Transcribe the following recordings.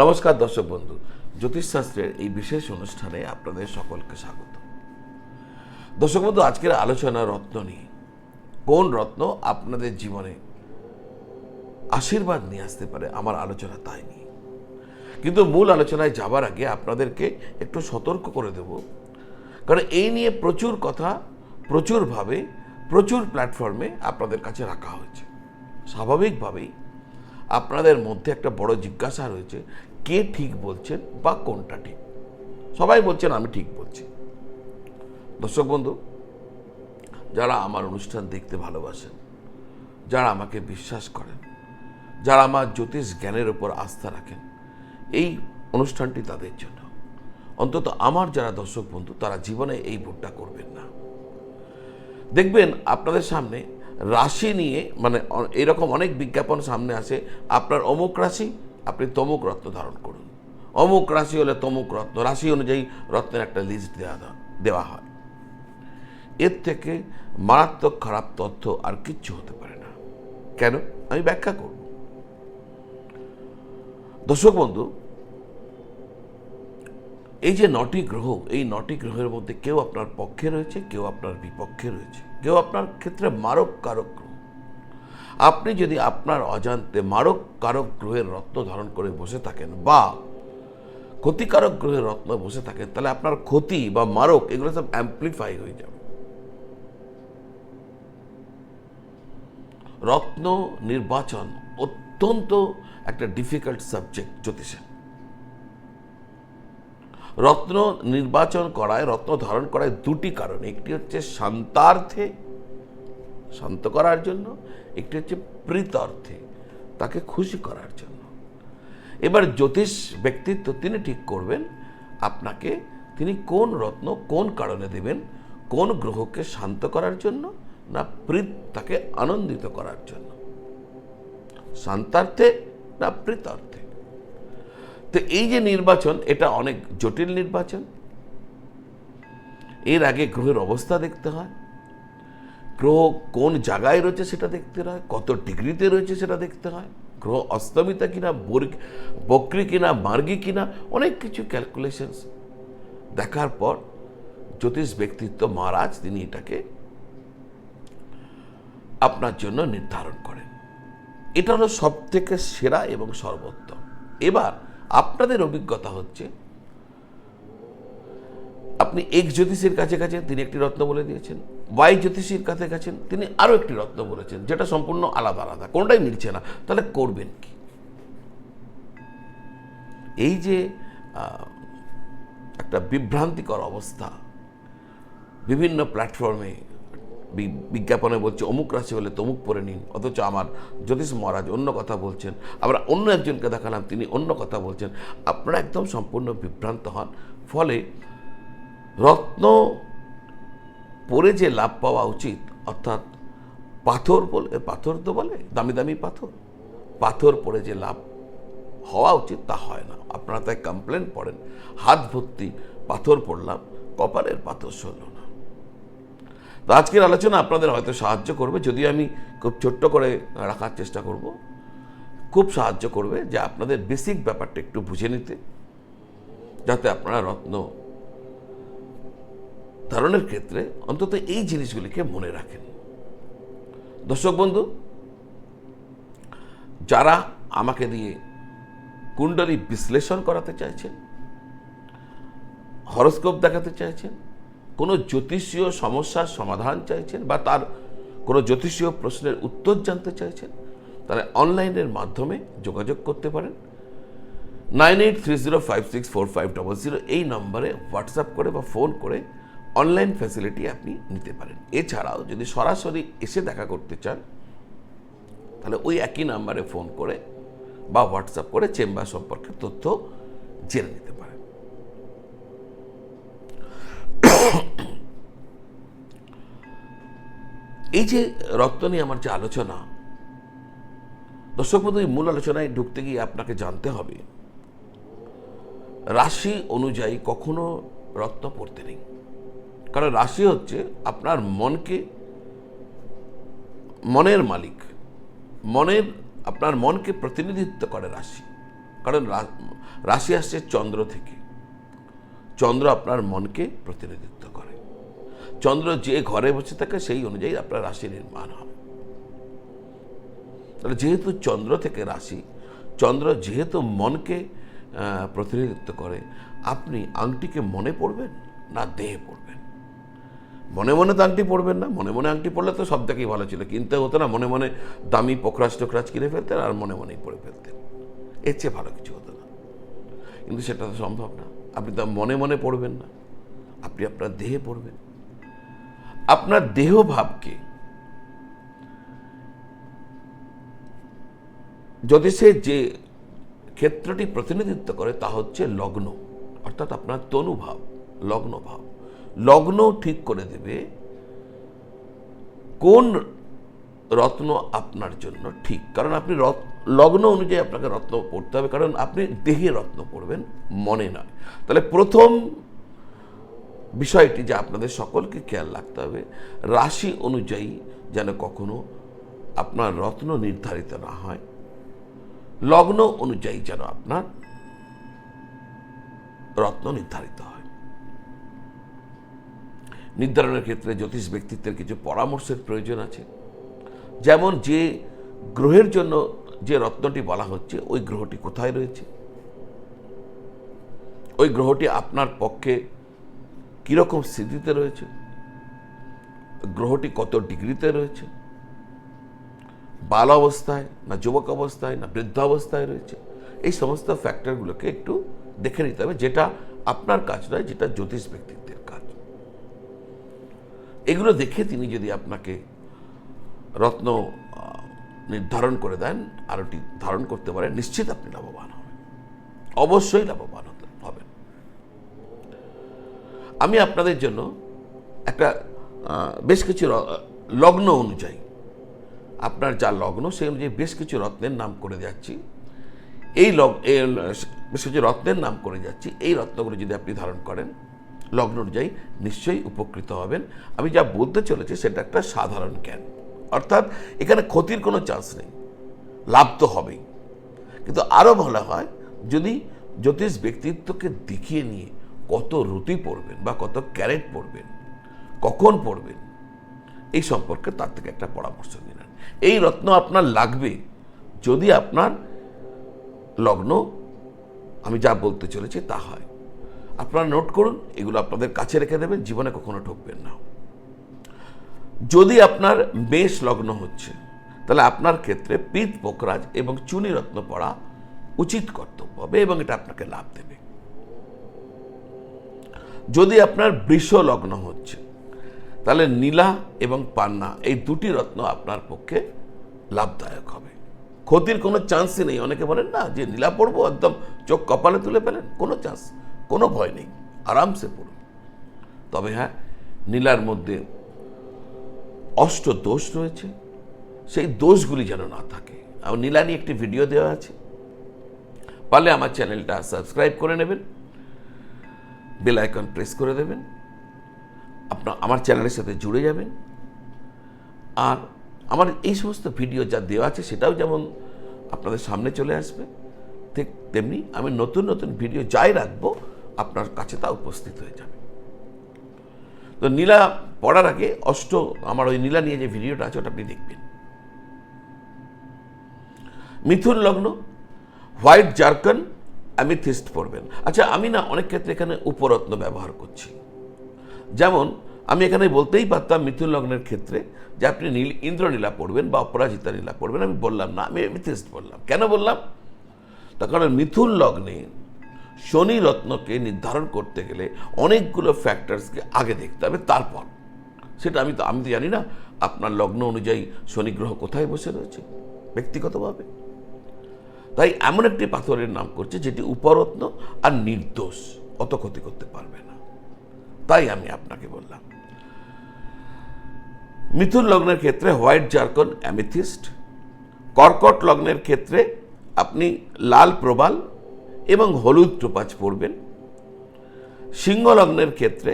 নমস্কার দর্শক বন্ধু, জ্যোতিষশাস্ত্রের এই বিশেষ অনুষ্ঠানে আপনাদের সকলকে স্বাগত। দর্শক বন্ধু, আজকের আলোচনা রত্ন নিয়ে। কোন রত্ন আপনাদের জীবনে আশীর্বাদ নিয়ে আসতে পারে আমার আলোচনা তাই নিয়ে। কিন্তু মূল আলোচনায় যাবার আগে আপনাদেরকে একটু সতর্ক করে দেব। কারণ এই নিয়ে প্রচুর কথা, প্রচুরভাবে, প্রচুর প্ল্যাটফর্মে আপনাদের কাছে রাখা হয়েছে। স্বাভাবিকভাবেই আপনাদের মধ্যে একটা বড় জিজ্ঞাসা রয়েছে, কে ঠিক বলছেন বা কোনটা ঠিক? সবাই বলছেন, আমি ঠিক বলছি। দর্শক বন্ধু, যারা আমার অনুষ্ঠান দেখতে ভালোবাসেন, যারা আমাকে বিশ্বাস করেন, যারা আমার জ্যোতিষ জ্ঞানের উপর আস্থা রাখেন, এই অনুষ্ঠানটি তাদের জন্য। অন্তত আমার যারা দর্শক বন্ধু, তারা জীবনে এই ভোটটা করবেন না। দেখবেন, আপনাদের সামনে রাশি নিয়ে মানে এরকম অনেক বিজ্ঞাপন সামনে আসে। আপনার অমুক রাশি, আপনি তমুক রত্ন ধারণ করুন। অমুক রাশি হলে তমুক রত্ন, রাশি অনুযায়ী রত্নের একটা লিস্ট দেওয়া দেওয়া হয়। এর থেকে মারাত্মক খারাপ তথ্য আর কিচ্ছু হতে পারে না। কেন? আমি ব্যাখ্যা করব। দর্শক বন্ধু এই যে নটি গ্রহ, এই নটি গ্রহের মধ্যে কেউ আপনার পক্ষে রয়েছে, কেউ আপনার বিপক্ষে রয়েছে, কেউ আপনার ক্ষেত্রে মারক কারক গ্রহ। আপনি যদি আপনার অজান্তে মারক কারক গ্রহের রত্ন ধারণ করে বসে থাকেন বা ক্ষতিকারক গ্রহের রত্ন বসে থাকেন, তাহলে আপনার ক্ষতি বা মারক এগুলো সব অ্যাম্পলিফাই হয়ে যাবে। রত্ন নির্বাচন অত্যন্ত একটা ডিফিকাল্ট সাবজেক্ট জ্যোতিষে রত্ন নির্বাচন করায়, রত্ন ধারণ করায় দুটি কারণ। একটি হচ্ছে শান্তার্থে, শান্ত করার জন্য। একটি হচ্ছে প্রীতার্থে, তাকে খুশি করার জন্য। এবার জ্যোতিষ ব্যক্তিত্ব তিনি ঠিক করবেন, আপনাকে তিনি কোন রত্ন কোন কারণে দেবেন, কোন গ্রহকে শান্ত করার জন্য না প্রীত তাকে আনন্দিত করার জন্য। শান্তার্থে না প্রীতার্থে? তো এই যে নির্বাচন, এটা অনেক জটিল নির্বাচন। এর আগে গ্রহের অবস্থা দেখতে হয়, গ্রহ কোন জায়গায় রয়েছে সেটা দেখতে হয়, কত ডিগ্রিতে রয়েছে সেটা দেখতে হয়, গ্রহ অস্তমিতা কিনা, বর্গ- বক্রি কিনা, মার্গী কিনা, অনেক কিছু ক্যালকুলেশনস দেখার পর জ্যোতিষ ব্যক্তিত্ব মহারাজ তিনি এটাকে আপনার জন্য নির্ধারণ করেন। এটা হলো সব থেকে সেরা এবং সর্বোত্তম। এবার আপনাদের অভিজ্ঞতা হচ্ছে, আপনি এক্স জ্যোতিষীর কাছে গেছেন, তিনি একটি রত্ন বলে দিয়েছেন। ওয়াই জ্যোতিষীর কাছে গেছেন, তিনি আরও একটি রত্ন বলেছেন, যেটা সম্পূর্ণ আলাদা আলাদা, কোনটাই মিলছে না। তাহলে করবেন কি? এই যে একটা বিভ্রান্তিকর অবস্থা, বিভিন্ন প্ল্যাটফর্মে বিজ্ঞাপনে বলছে, অমুক রাশি হলে তমুক পরে নিন। অথচ আমার জ্যোতিষ মহারাজ অন্য কথা বলছেন। আমরা অন্য একজনকে দেখালাম, তিনি অন্য কথা বলছেন। আপনারা একদম সম্পূর্ণ বিভ্রান্ত হন। ফলে রত্ন পরে যে লাভ পাওয়া উচিত, অর্থাৎ পাথর বলে পাথর তো বলে, দামি দামি পাথর। পাথর পরে যে লাভ হওয়া উচিত, তা হয় না। আপনারা তাই কমপ্লেন পড়েন হাত ভর্তি পাথর পড়লাম, কপালের পাথর সরল না। তো আজকের আলোচনা আপনাদের হয়তো সাহায্য করবে যদি আমি খুব ছোট্ট করে রাখার চেষ্টা করব। খুব সাহায্য করবে যে আপনাদের বেসিক ব্যাপারটা একটু বুঝে নিতে, যাতে আপনারা রত্ন ধারণের ক্ষেত্রে অন্তত এই জিনিসগুলিকে মনে রাখেন। দর্শক বন্ধু, যারা আমাকে দিয়ে কুণ্ডলী বিশ্লেষণ করাতে চাইছেন, হরস্কোপ দেখাতে চাইছেন কোনো জ্যোতিষীয় সমস্যার সমাধান চাইছেন বা তার কোনো জ্যোতিষীয় প্রশ্নের উত্তর জানতে চাইছেন, তাহলে অনলাইনের মাধ্যমে যোগাযোগ করতে পারেন। Nine eight three zero five six four five double zero এই নম্বরে হোয়াটসঅ্যাপ করে বা ফোন করে অনলাইন ফ্যাসিলিটি আপনি নিতে পারেন। এছাড়াও যদি সরাসরি এসে দেখা করতে চান, তাহলে ওই একই নাম্বারে ফোন করে বা হোয়াটসঅ্যাপ করে চেম্বার সম্পর্কে তথ্য জেনে নিতে পারেন। এই যে রত্ন নিয়ে আমার যে আলোচনা, দর্শক বন্ধু মূল আলোচনায় ঢুকতে গিয়ে আপনাকে জানতে হবে, রাশি অনুযায়ী কখনো রত্ন পড়তে নেই। কারণ রাশি হচ্ছে আপনার মনকে, মনের মালিক। মনের, আপনার মনকে প্রতিনিধিত্ব করে রাশি। কারণ রাশি আসছে চন্দ্র থেকে। চন্দ্র আপনার মনকে প্রতিনিধিত্ব করে। চন্দ্র যে ঘরে বসে থাকে, সেই অনুযায়ী আপনার রাশি নির্মাণ হয়। তাহলে যেহেতু চন্দ্র থেকে রাশি, চন্দ্র যেহেতু মনকে প্রতিনিধিত্ব করে, আপনি আংটিকে মনে পড়বেন না দেহে পড়বেন? মনে মনে তো আংটি পড়বেন না, মনে মনে আংটি পড়লে তো সব থেকেই ভালো ছিল। কিনতে হতো না, মনে মনে দামি পোখরাজ টোকরাজ কিনে ফেলতেন আর মনে মনেই পড়ে ফেলতেন। এর চেয়ে ভালো কিছু হতো না। কিন্তু সেটা তো সম্ভব না। আপনি তো মনে মনে পড়বেন না। আপনি আপনার দেহে পড়বেন। আপনার দেহ ভাবকে জ্যোতিষের যে ক্ষেত্রটি প্রতিনিধিত্ব করে, তা হচ্ছে লগ্ন, অর্থাৎ আপনার তনুভাব লগ্ন ভাব। লগ্ন ঠিক করে দেবে কোন রত্ন আপনার জন্য ঠিক। কারণ আপনি রত- লগ্ন অনুযায়ী আপনাকে রত্ন পড়তে হবে, কারণ আপনি দেহে রত্ন পড়বেন, মনে নয়। তাহলে প্রথম বিষয়টি যে আপনাদের সকলকে খেয়াল রাখতে হবে, রাশি অনুযায়ী যেন কখনো আপনার রত্ন নির্ধারিত না হয়। লগ্ন অনুযায়ী যেন আপনার রত্ন নির্ধারিত হয়। নির্ধারণের ক্ষেত্রে জ্যোতিষ ব্যক্তিত্বের কিছু পরামর্শের প্রয়োজন আছে। যেমন যে গ্রহের জন্য যে রত্নটি বলা হচ্ছে, ওই গ্রহটি কোথায় রয়েছে? ওই গ্রহটি আপনার পক্ষে কীরকম স্থিতিতে রয়েছে? গ্রহটি কত ডিগ্রিতে রয়েছে? বাল অবস্থায় না যুবক অবস্থায় না বৃদ্ধ অবস্থায় রয়েছে? এই সমস্ত ফ্যাক্টরগুলোকে একটু দেখে নিতে হবে, যেটা আপনার কাজ নয়, যেটা জ্যোতিষ ব্যক্তিত্বের কাজ। এগুলো দেখে তিনি যদি আপনাকে রত্ন নির্ধারণ করে দেন আর ওটি ধারণ করতে পারেন, নিশ্চিত আপনি লাভবান হবেন। অবশ্যই লাভবান হবেন আমি আপনাদের জন্য একটা বেশ কিছু লগ্ন অনুযায়ী, আপনার যা লগ্ন, সেই অনুযায়ী বেশ কিছু রত্নের নাম করে যাচ্ছি। এই লগ বেশ কিছু রত্নের নাম করে যাচ্ছি। এই রত্নগুলো যদি আপনি ধারণ করেন, লগ্ন অনুযায়ী নিশ্চয়ই উপকৃত হবেন। আমি যা বলতে চলেছি, সেটা একটা সাধারণ জ্ঞান। অর্থাৎ এখানে ক্ষতির কোনো চান্স নেই। লাভ তো হবেই। কিন্তু আরও ভালো হয়, যদি জ্যোতিষ ব্যক্তিত্বকে দেখিয়ে নিয়ে কত রুটি পড়বেন বা কত ক্যারেট পড়বেন, কখন পড়বেন, এই সম্পর্কে তার থেকে একটা পরামর্শ নিলেন। এই রত্ন আপনার লাগবে যদি আপনার লগ্ন, আমি যা বলতে চলেছি তা হয়। আপনারা নোট করুন, এগুলো আপনাদের কাছে রেখে দেবেন, জীবনে কখনো ঠকবেন না। যদি আপনার মেষ লগ্ন হচ্ছে, তাহলে আপনার ক্ষেত্রে পিত, পোকরাজ এবং চুনি রত্ন পড়া উচিত কর্তব্য হবে এবং এটা আপনাকে লাভ দেবে। যদি আপনার বৃষ লগ্ন হচ্ছে, তাহলে নীলা এবং পান্না এই দুটি রত্ন আপনার পক্ষে লাভদায়ক হবে। ক্ষতির কোনো চান্সই নেই। অনেকে বলেন, না, যে নীলা পড়ব, একদম চোখ কপালে তুলে ফেলেন, কোনো চান্স, কোনো ভয় নেই, আরামসে পড়ুন। তবে হ্যাঁ নীলার মধ্যে অষ্ট দোষ রয়েছে। সেই দোষগুলি যেন না থাকে। আমার নীলানি একটি ভিডিও দেওয়া আছে। পারলে আমার চ্যানেলটা সাবস্ক্রাইব করে নেবেন। বেল আইকন প্রেস করে দেবেন। আপনার, আমার চ্যানেলের সাথে জুড়ে যাবেন। আর আমার এই সমস্ত ভিডিও যা দেওয়া আছে, সেটাও যেমন আপনাদের সামনে চলে আসবে, ঠিক তেমনি আমি নতুন নতুন ভিডিও যাই রাখব, আপনার কাছে তা উপস্থিত হয়ে যাবে। তো নীলা পড়ার আগে অষ্ট, আমার ওই নীলা নিয়ে যে ভিডিওটা আছে, ওটা আপনি দেখবেন। মিথুন লগ্ন, হোয়াইট জার্কন আমি অ্যামিথিস্ট পড়বেন আচ্ছা আমি না অনেক ক্ষেত্রে এখানে উপরত্ন ব্যবহার করছি। যেমন, আমি এখানে বলতেই পারতাম মিথুন লগ্নের ক্ষেত্রে যে আপনি নীল, ইন্দ্রনীলা পড়বেন বা অপরাজিতা নীলা পড়বেন আমি বললাম না, আমি অ্যামিথিস্ট বললাম কেন বললাম? তার কারণ মিথুন লগ্নে শনি রত্নকে নির্ধারণ করতে গেলে অনেকগুলো ফ্যাক্টরসকে আগে দেখতে হবে, তারপর। সেটা আমি তো আমি তো জানি না, আপনার লগ্ন অনুযায়ী শনি গ্রহ কোথায় বসে রয়েছে, ব্যক্তিগতভাবে। তাই এমন একটি পাথরের নাম করছে যেটি উপরত্ন আর নির্দোষ অত ক্ষতি করতে পারবে না। তাই আমি আপনাকে বললাম, মিথুন লগ্নের ক্ষেত্রে হোয়াইট জার্কন অ্যামিথিস্ট, কর্কট লগ্নের ক্ষেত্রে আপনি লাল প্রবাল এবং হলুদ টোপাজ পরবেন। সিংহ লগ্নের ক্ষেত্রে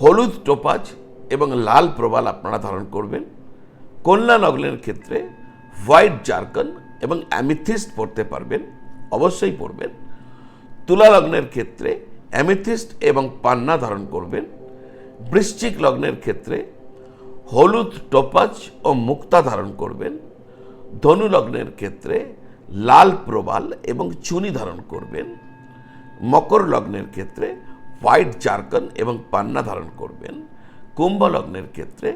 হলুদ টোপাজ এবং লাল প্রবাল আপনারা ধারণ করবেন। কন্যা লগ্নের ক্ষেত্রে হোয়াইট জার্কন এবং অ্যামিথিস্ট পড়তে পারবেন, অবশ্যই পড়বেন তুলা লগ্নের ক্ষেত্রে অ্যামেথিস্ট এবং পান্না ধারণ করবেন। বৃশ্চিক লগ্নের ক্ষেত্রে হলুদ টোপাজ ও মুক্তা ধারণ করবেন। ধনু লগ্নের ক্ষেত্রে লাল প্রবাল এবং চুনি ধারণ করবেন। মকর লগ্নের ক্ষেত্রে হোয়াইট জার্কন এবং পান্না ধারণ করবেন। কুম্ভ লগ্নের ক্ষেত্রে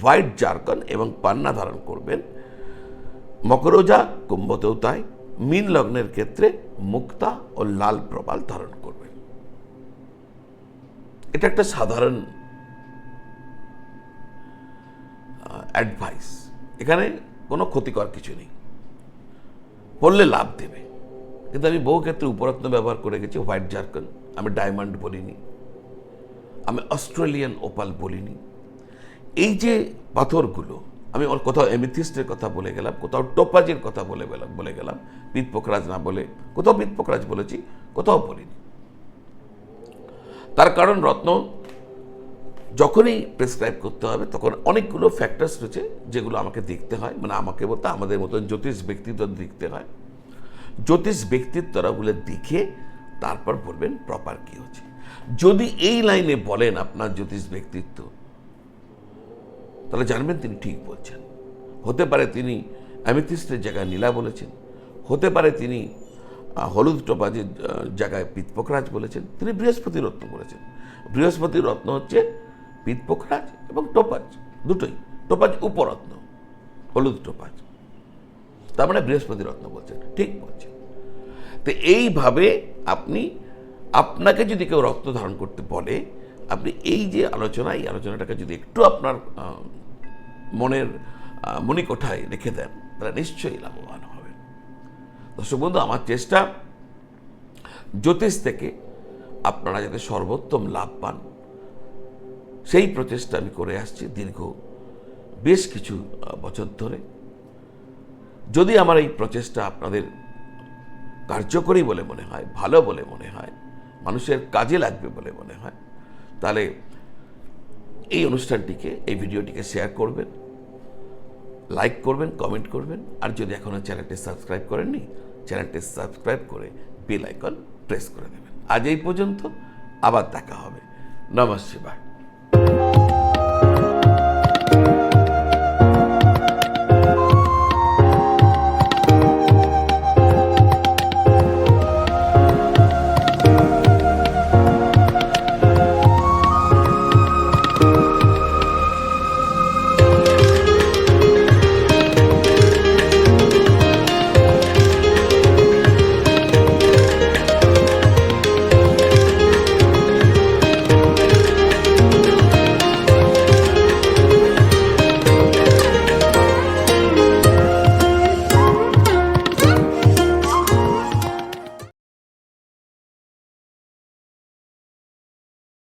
হোয়াইট জার্কন এবং পান্না ধারণ করবেন। মকরোজা কুম্ভতেও তাই মীন লগ্নের ক্ষেত্রে মুক্তা ও লাল প্রবাল ধারণ করবেন। এটা একটা সাধারণ অ্যাডভাইস এখানে কোনো ক্ষতিকর কিছু নেই। পড়লে লাভ দেবে। কিন্তু আমি বহু ক্ষেত্রে উপরত্ন ব্যবহার করে গেছি, হোয়াইট জার্কন। আমি ডায়মন্ড বলিনি। আমি অস্ট্রেলিয়ান ওপাল বলিনি। এই যে পাথরগুলো, আমি ওর কোথাও এমিথিস্টের কথা বলে গেলাম, কোথাও টোপাজের কথা বলে গেলাম বলে গেলাম পিত পোখরাজ না বলে, কোথাও পিত পোখরাজ বলেছি, কোথাও বলিনি। তার কারণ রত্ন যখনই প্রেসক্রাইব করতে হবে, তখন অনেকগুলো ফ্যাক্টরস রয়েছে যেগুলো আমাকে দেখতে হয়। মানে আমাকে বলতে আমাদের মতন জ্যোতিষ ব্যক্তিত্ব দেখতে হয়। জ্যোতিষ ব্যক্তিত্বরাগুলো দেখে তারপর বলবেন প্রপার কি হচ্ছে। যদি এই লাইনে বলেন আপনার জ্যোতিষ ব্যক্তিত্ব, তাহলে জানবেন তিনি ঠিক বলছেন। হতে পারে তিনি অ্যামিথিস্টের জায়গায় নীলা বলেছেন। হতে পারে তিনি হলুদ টোপাজের জায়গায় পিতপোখরাজ বলেছেন। তিনি বৃহস্পতি রত্ন বলেছেন। বৃহস্পতি রত্ন হচ্ছে পিতপোখরাজ এবং টোপাজ, দুটোই। টোপাজ উপরত্ন, হলুদ টোপাজ। তার মানে বৃহস্পতি রত্ন বলছেন, ঠিক বলছেন। তো এইভাবে আপনি, আপনাকে যদি কেউ রক্ত ধারণ করতে বলে, আপনি এই যে আলোচনা, এই আলোচনাটাকে যদি একটু আপনার মনের মণিকোঠায় রেখে দেন, তাহলে নিশ্চয়ই লাভবান হবেন। দর্শক বন্ধু, আমার চেষ্টা, জ্যোতিষ থেকে আপনারা যাতে সর্বোত্তম লাভ পান সেই প্রচেষ্টা আমি করে আসছি দীর্ঘ বেশ কিছু বছর ধরে। যদি আমার এই প্রচেষ্টা আপনাদের কার্যকরী বলে মনে হয়, ভালো বলে মনে হয়, মানুষের কাজে লাগবে বলে মনে হয়, তাহলে এই অনুষ্ঠানটিকে, এই ভিডিওটিকে শেয়ার করবেন লাইক করবেন কমেন্ট করবেন, আর যদি এখনও চ্যানেলটি সাবস্ক্রাইব করেননি চ্যানেলটি সাবস্ক্রাইব করে বেল আইকন প্রেস করে দেবেন। আজ এই পর্যন্ত আবার দেখা হবে। নমস্কার।